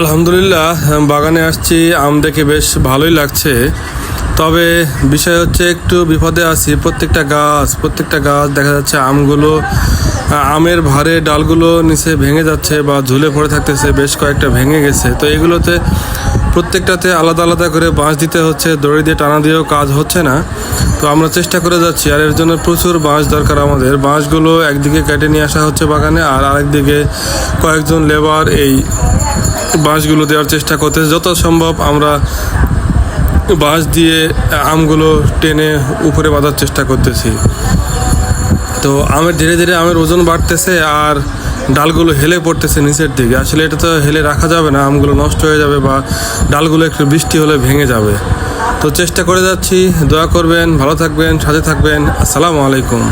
আলহামদুলিল্লাহ বাগানে আসছি, আম দেখে বেশ ভালোই লাগছে। তবে বিষয় হচ্ছে, একটু বিপদে আছি, প্রত্যেকটা গাছ প্রত্যেকটা গাছ, দেখা যাচ্ছে আমগুলো আমের ভারে ডালগুলো নিচে ভেঙে যাচ্ছে বা ঝুলে পড়ে থাকতেছে, বেশ কয়েকটা ভেঙে গেছে। তো এগুলোতে প্রত্যেকটাতে আলাদা আলাদা করে বাঁশ দিতে হচ্ছে, দড়ি দিয়ে টানা দিয়েও কাজ হচ্ছে না। তো আমরা চেষ্টা করে যাচ্ছি, আর এর জন্য প্রচুর বাঁশ দরকার আমাদের। বাঁশগুলো একদিকে কেটে নিয়ে আসা হচ্ছে বাগানে, আর আরেকদিকে কয়েকজন লেবার এই বাঁশগুলো দেওয়ার চেষ্টা করতেছে। যত সম্ভব আমরা বাঁশ দিয়ে আমগুলো টেনে উপরে বাঁধার চেষ্টা করতেছি। তো আমের ধীরে ধীরে আমের ওজন বাড়তেছে আর ডালগুলো হেলে পড়তেছে নিচের দিকে। আসলে এটা তো হেলে রাখা যাবে না, আমগুলো নষ্ট হয়ে যাবে বা ডালগুলো একটু বৃষ্টি হলে ভেঙে যাবে। তো চেষ্টা করে যাচ্ছি, দোয়া করবেন, ভালো থাকবেন, সাথে থাকবেন। আসসালামু আলাইকুম।